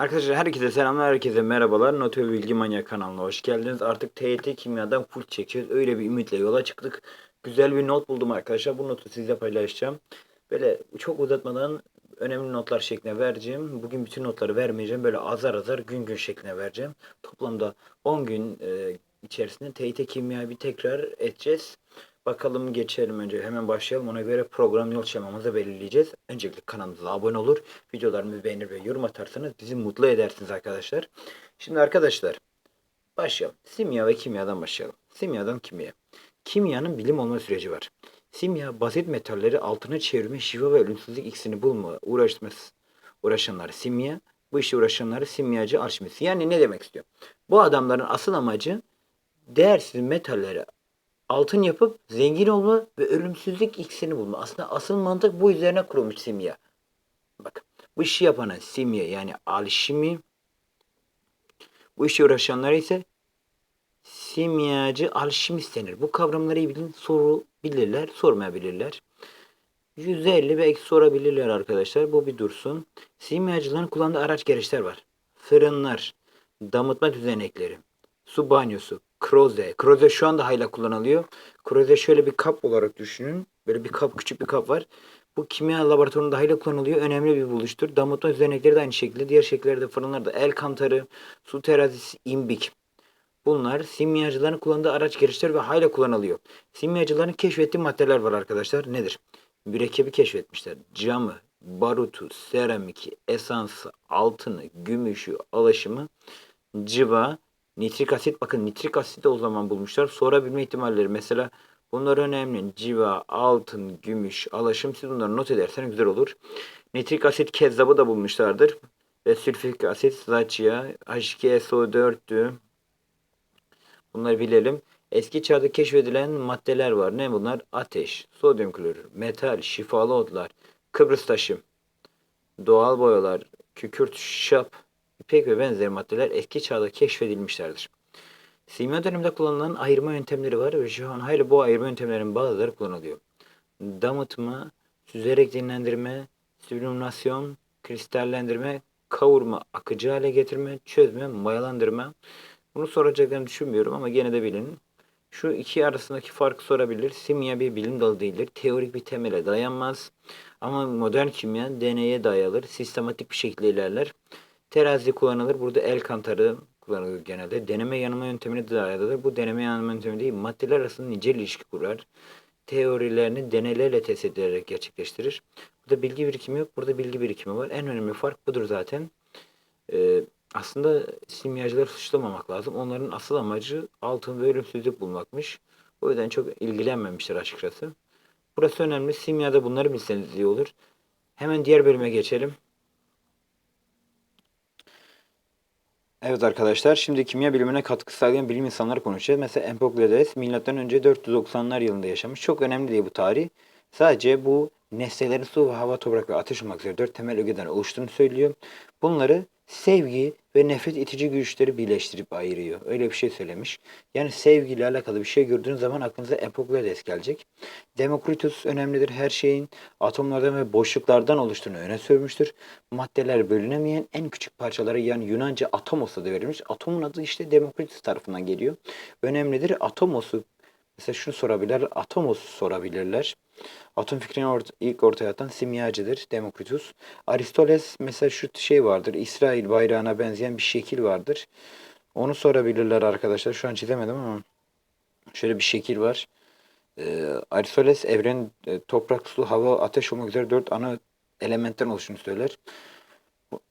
Arkadaşlar herkese selamlar, herkese merhabalar. Noto Bilgi Manyak kanalına hoş geldiniz. Artık TYT kimyadan full çekeceğiz. Öyle bir ümitle yola çıktık. Güzel bir not buldum arkadaşlar. Bu notu sizle paylaşacağım. Böyle çok uzatmadan önemli notlar şeklinde vereceğim. Bugün bütün notları vermeyeceğim. Böyle azar azar gün gün şeklinde vereceğim. Toplamda 10 gün e, içerisinde TYT kimya bir tekrar edeceğiz. Bakalım geçelim önce. Hemen başlayalım. Ona göre program yol şemamızı belirleyeceğiz. Öncelikle kanalımıza abone olur. Videolarımızı beğenir ve yorum atarsanız bizi mutlu edersiniz arkadaşlar. Şimdi arkadaşlar başlayalım. Simya ve kimyadan başlayalım. Simyadan kimya. Kimyanın bilim olma süreci var. Simya basit metalleri altına çevirme, şifa ve ölümsüzlük ikisini bulma uğraşması uğraşanlar simya. Bu işe uğraşanları simyacı arşivist. Yani ne demek istiyor? Bu adamların asıl amacı değersiz metalleri altın yapıp zengin olma ve ölümsüzlük ikisini bulma. Aslında asıl mantık bu üzerine kurulmuş simya. Bak bu işi yapana simya yani alşimi bu işe uğraşanlara ise simyacı alşimist denir. Bu kavramları iyi bilin, soru bilirler, sormayabilirler. %50 belki sorabilirler arkadaşlar. Bu bir dursun. Simyacıların kullandığı araç gereçler var. Fırınlar, damıtma düzenekleri, su banyosu, kroze. Kroze şu anda hala kullanılıyor. Kroze şöyle bir kap olarak düşünün. Böyle bir kap, küçük bir kap var. Bu kimya laboratuvarında hala kullanılıyor. Önemli bir buluştur. Damıtma düzenekleri de aynı şekilde. Diğer şekillerde fırınlarda el kantarı, su terazisi, imbik. Bunlar simyacıların kullandığı araç gereçler ve hala kullanılıyor. Simyacıların keşfettiği maddeler var arkadaşlar. Nedir? Mürekkebi keşfetmişler. Camı, barutu, seramiki, esansı, altını, gümüşü, alaşımı, cıva, nitrik asit. Bakın nitrik asit de o zaman bulmuşlar. Sorabilme ihtimalleri mesela bunlar önemli. Civa, altın, gümüş, alaşım. Siz bunları not ederseniz güzel olur. Nitrik asit kezzabı da bulmuşlardır. Ve sülfürik asit, zaçya, H2SO4'tü. Bunları bilelim. Eski çağda keşfedilen maddeler var. Ne bunlar? Ateş, sodyum klorür, metal, şifalı otlar, Kıbrıs taşı, doğal boyalar, kükürt, şap, ipek ve benzeri maddeler eski çağda keşfedilmişlerdir. Simya döneminde kullanılan ayırma yöntemleri var ve şu an hala bu ayırma yöntemlerinin bazıları kullanılıyor. Damıtma, süzerek dinlendirme, süblimasyon, kristallendirme, kavurma, akıcı hale getirme, çözme, mayalandırma. Bunu soracaklarını düşünmüyorum ama gene de bilin. Şu iki arasındaki farkı sorabilir. Simya bir bilim dalı değildir. Teorik bir temele dayanmaz. Ama modern kimya deneye dayalı, sistematik bir şekilde ilerler. Terazi kullanılır. Burada el kantarı kullanılır genelde. Deneme yanılma yöntemine dayalıdır. Bu deneme yanılma yöntemi değil, maddeler arasında nicel ilişki kurar. Teorilerini deneylerle test edilerek gerçekleştirir. Burada bilgi birikimi yok. Burada bilgi birikimi var. En önemli fark budur zaten. Ee, aslında simyacıları suçlamamak lazım. Onların asıl amacı altın ve ölümsüzlük bulmakmış. O yüzden çok ilgilenmemişler açıkçası. Burası önemli. Simyada bunları bilseniz iyi olur. Hemen diğer bölüme geçelim. Evet arkadaşlar şimdi kimya bilimine katkı sağlayan bilim insanları konuşacağız. Mesela Empokles milattan önce 490'lar yılında yaşamış. Çok önemli değil bu tarih. Sadece bu nesnelerin su, hava, toprak ve ateş olmak üzere dört temel ögeden oluştuğunu söylüyor. Bunları sevgi ve nefret itici güçleri birleştirip ayırıyor. Öyle bir şey söylemiş. Yani sevgiyle alakalı bir şey gördüğünüz zaman aklınıza Empokles gelecek. Demokritus önemlidir. Her şeyin atomlardan ve boşluklardan oluştuğunu öne sürmüştür. Maddeler bölünemeyen en küçük parçalara yani Yunanca atomos adı verilmiş. Atomun adı işte Demokritus tarafından geliyor. Önemlidir. Atomosu mesela şunu sorabilirler. Atomos sorabilirler. Atom fikrini ort ilk ortaya atan simyacıdır Demokritus. Aristoteles mesela şu şey vardır. İsrail bayrağına benzeyen bir şekil vardır. Onu sorabilirler arkadaşlar. Şu an çizemedim ama şöyle bir şekil var. Ee, Aristoteles evren e, toprak, su, hava, ateş olmak üzere dört ana elementten oluştuğunu söyler.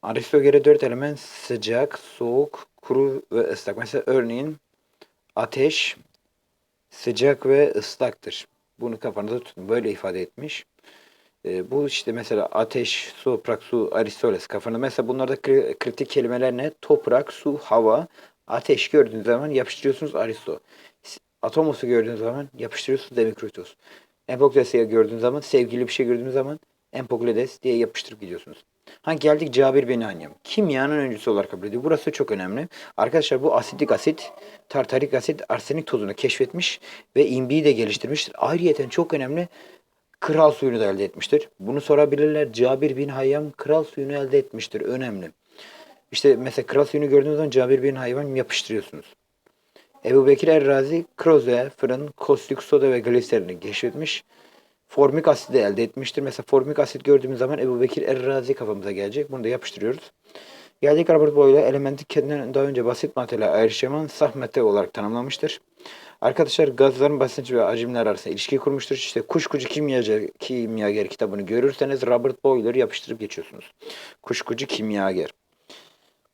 Aristo'ya göre dört element sıcak, soğuk, kuru ve ıslak. Mesela örneğin ateş sıcak ve ıslaktır. Bunu kafanızda tutun. Böyle ifade etmiş. E, bu işte mesela ateş, su, toprak, su, Aristoteles kafanızda. Mesela bunlarda kri- kritik kelimeler ne? Toprak, su, hava, ateş gördüğünüz zaman yapıştırıyorsunuz Aristo. Atomosu gördüğünüz zaman yapıştırıyorsunuz Demokritos. Empokles'i gördüğünüz zaman, sevgili bir şey gördüğünüz zaman Empokles diye yapıştırıp gidiyorsunuz. Ha geldik Cabir bin Hanyam. Kimyanın öncüsü olarak kabul ediyor. Burası çok önemli. Arkadaşlar bu asitik asit, tartarik asit, arsenik tozunu keşfetmiş ve imbiyi de geliştirmiştir. Ayrıyeten çok önemli kral suyunu da elde etmiştir. Bunu sorabilirler. Cabir bin Hayyam kral suyunu elde etmiştir. Önemli. İşte mesela kral suyunu gördüğünüz zaman Cabir bin hayvan yapıştırıyorsunuz. Ebu Bekir Er-Razi kroze, fırın, kostik soda ve gliserini keşfetmiş. Formik asit de elde etmiştir. Mesela formik asit gördüğümüz zaman Ebu Bekir Er-Razi kafamıza gelecek. Bunu da yapıştırıyoruz. Geldik Robert Boyle elementi kendinden daha önce basit materyale ayrışaman saf madde olarak tanımlamıştır. Arkadaşlar gazların basınç ve hacimler arasında ilişki kurmuştur. İşte Kuşkucu Kimyager, Kimyager kitabını görürseniz Robert Boyle'ı yapıştırıp geçiyorsunuz. Kuşkucu Kimyager.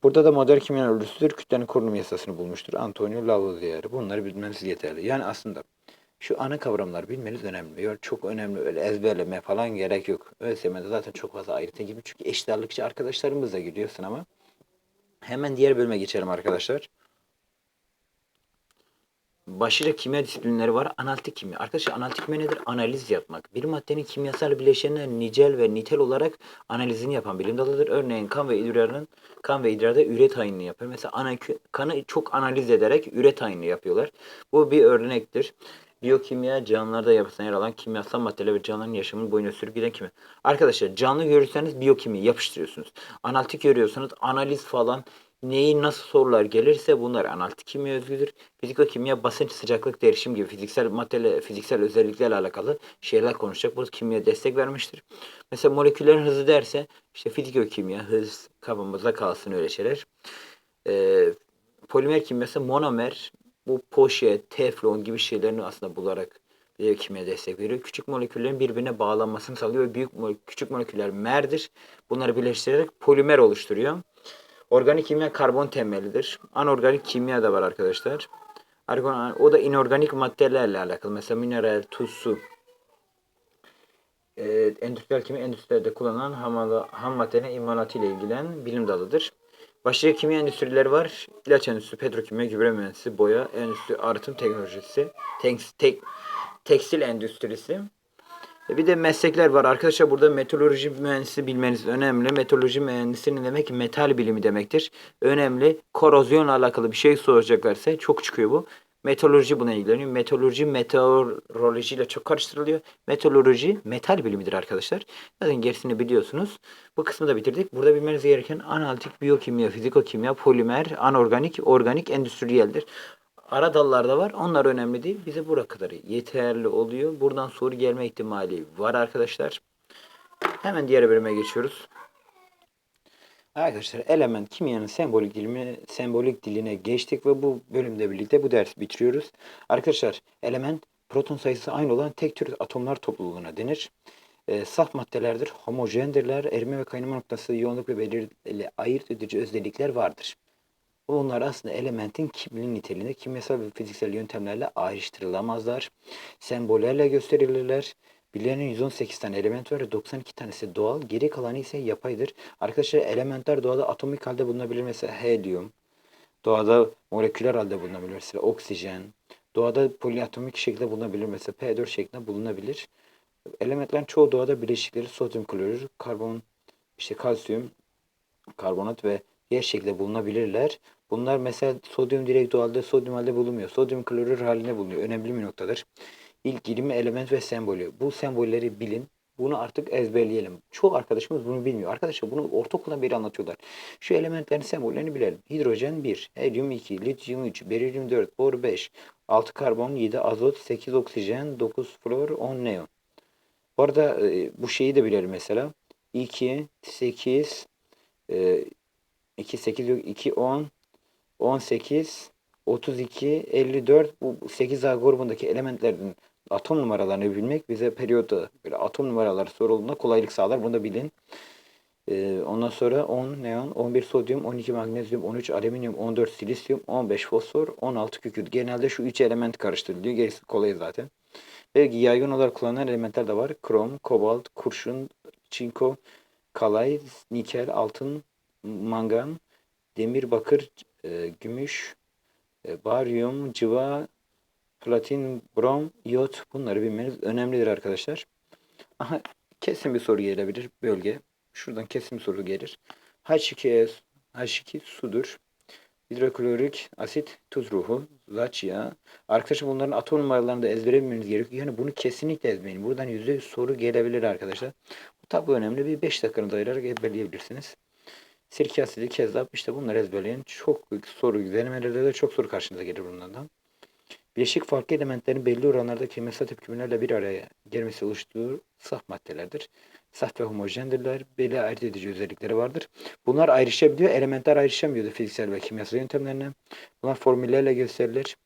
Burada da modern kimyanın ölçüsüdür. Kütlenin korunum yasasını bulmuştur. Antonio Lavoisier. Bunları bilmeniz yeterli. Yani aslında şu ana kavramlar bilmeniz önemli. Yani çok önemli öyle ezberleme falan gerek yok. ÖSYM'de zaten çok fazla ayrıntı gibi. Çünkü eşit arkadaşlarımız da gidiyor sınava. Hemen diğer bölüme geçelim arkadaşlar. Başlıca kimya disiplinleri var. Analitik kimya. Arkadaşlar analitik kimya nedir? Analiz yapmak. Bir maddenin kimyasal bileşenine nicel ve nitel olarak analizini yapan bilim dalıdır. Örneğin kan ve idrarın kan ve idrarda üre tayinini yapıyor. Mesela ana, kanı çok analiz ederek üre tayinini yapıyorlar. Bu bir örnektir. Biyokimya canlılarda yapısına yer alan kimyasal maddeler ve canlıların yaşamını boyunca sürüp giden kimya. Arkadaşlar canlı görürseniz biyokimya yapıştırıyorsunuz. Analitik görüyorsanız analiz falan neyi nasıl sorular gelirse bunlar analitik kimya özgüdür. Fizikokimya basınç, sıcaklık, derişim gibi fiziksel maddeyle, fiziksel özelliklerle alakalı şeyler konuşacak. Bu kimya destek vermiştir. Mesela moleküllerin hızı derse işte fizikokimya, hız kafamızda kalsın öyle şeyler. Ee, polimer kimyası monomer, bu poşet, teflon gibi şeylerini aslında bularak biyokimya destek veriyor. Küçük moleküllerin birbirine bağlanmasını sağlıyor büyük küçük moleküller merdir. Bunları birleştirerek polimer oluşturuyor. Organik kimya karbon temellidir. Anorganik kimya da var arkadaşlar. O da inorganik maddelerle alakalı. Mesela mineral, tuz, su. Ee, endüstriyel kimya endüstrilerde kullanılan ham, ham maddenin imalatı ile ilgilen bilim dalıdır. Başka kimya endüstrileri var. İlaç endüstrisi, petrokimya, gübre mühendisliği, boya, endüstri, arıtım teknolojisi, tek, tek, tekstil endüstrisi. E, bir de meslekler var. Arkadaşlar burada metalurji mühendisi bilmeniz önemli. Metalurji mühendisi ne demek? Metal bilimi demektir. Önemli. Korozyonla alakalı bir şey soracaklarsa çok çıkıyor bu. Metalurji buna ilgileniyor. Meteoroloji ile çok karıştırılıyor. Metalurji metal bilimidir arkadaşlar. Zaten gerisini biliyorsunuz. Bu kısmı da bitirdik. Burada bilmeniz gereken analitik, biyokimya, fizikokimya, polimer, anorganik, organik, endüstriyeldir. Ara dallarda var. Onlar önemli değil. Bize bura kadar yeterli oluyor. Buradan soru gelme ihtimali var arkadaşlar. Hemen diğer bölüme geçiyoruz. Arkadaşlar element kimyanın sembolik dilimi, sembolik diline geçtik ve bu bölümde birlikte bu dersi bitiriyoruz. Arkadaşlar element proton sayısı aynı olan tek tür atomlar topluluğuna denir. E, saf maddelerdir, homojendirler, erime ve kaynama noktası yoğunluk ve belirli ayırt edici özellikler vardır. Bunlar aslında elementin kimliği niteliğinde kimyasal ve fiziksel yöntemlerle ayrıştırılamazlar. Sembollerle gösterilirler. Bilinenin 118 tane element var. 92 tanesi doğal. Geri kalanı ise yapaydır. Arkadaşlar elementler doğada atomik halde bulunabilir. Mesela helyum. Doğada moleküler halde bulunabilir. Mesela oksijen. Doğada poliatomik şekilde bulunabilir. Mesela P4 şeklinde bulunabilir. Elementlerin çoğu doğada bileşikleri sodyum klorür, karbon, işte kalsiyum, karbonat ve diğer şekilde bulunabilirler. Bunlar mesela sodyum direkt doğalda sodyum halde bulunmuyor. Sodyum klorür halinde bulunuyor. Önemli bir noktadır. İlk 20 element ve sembolü. Bu sembolleri bilin. Bunu artık ezberleyelim. Çoğu arkadaşımız bunu bilmiyor. Arkadaşlar bunu ortaokuldan beri anlatıyorlar. Şu elementlerin sembollerini bilelim. Hidrojen 1, helyum 2, lityum 3, berilyum 4, bor 5, 6 karbon, 7 azot, 8 oksijen, 9 flor, 10 neon. Bu arada e, bu şeyi de bilelim mesela. 2, 8, 2, 8 yok, 2, 10, 18, 32, 54 bu 8A grubundaki elementlerin atom numaralarını bilmek bize periyotta böyle atom numaraları sorulduğunda kolaylık sağlar. Bunu da bilin. Ee, ondan sonra 10 neon, 11 sodyum, 12 magnezyum, 13 alüminyum, 14 silisyum, 15 fosfor, 16 kükürt. Genelde şu 3 element karıştırılıyor. Gerisi kolay zaten. Ve yaygın olarak kullanılan elementler de var. Krom, kobalt, kurşun, çinko, kalay, nikel, altın, mangan, demir, bakır, e, gümüş, baryum, cıva, platin, brom, iot bunları bilmeniz önemlidir arkadaşlar. Aha, kesin bir soru gelebilir bölge. Şuradan kesin bir soru gelir. H2S, H2 sudur. Hidroklorik asit tuz ruhu, Zaçya. Arkadaşlar bunların atom numaralarını da ezbere bilmeniz gerekiyor. Yani bunu kesinlikle ezberin. Buradan yüzde soru gelebilir arkadaşlar. Bu tabi önemli. Bir 5 dakikanızı ayırarak ezberleyebilirsiniz. Sirke asidi, kezzap işte bunları ezberleyin. Çok soru denemelerde de çok soru karşınıza gelir bunlardan. Bileşik farklı elementlerin belli oranlarda kimyasal tepkimelerle bir araya gelmesi oluştuğu saf maddelerdir. Saf ve homojendirler. Belli ayırt edici özellikleri vardır. Bunlar ayrışabiliyor. Elementler ayrışamıyordu fiziksel ve kimyasal yöntemlerine. Bunlar formüllerle gösterilir.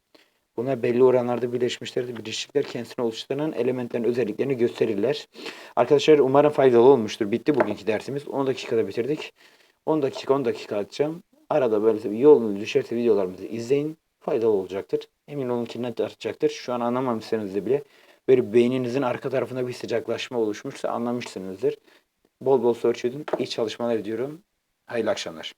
Bunlar belli oranlarda birleşmişlerdir. Bileşikler kendisini oluşturan elementlerin özelliklerini gösterirler. Arkadaşlar umarım faydalı olmuştur. Bitti bugünkü dersimiz. 10 dakikada bitirdik. 10 dakika 10 dakika atacağım. Arada böyle bir yolunu düşerse videolarımızı izleyin. Faydalı olacaktır. Emin olun ki net artacaktır. Şu an anlamamışsınız da bile böyle beyninizin arka tarafında bir sıcaklaşma oluşmuşsa anlamışsınızdır. Bol bol soru çözün. İyi çalışmalar diyorum. Hayırlı akşamlar.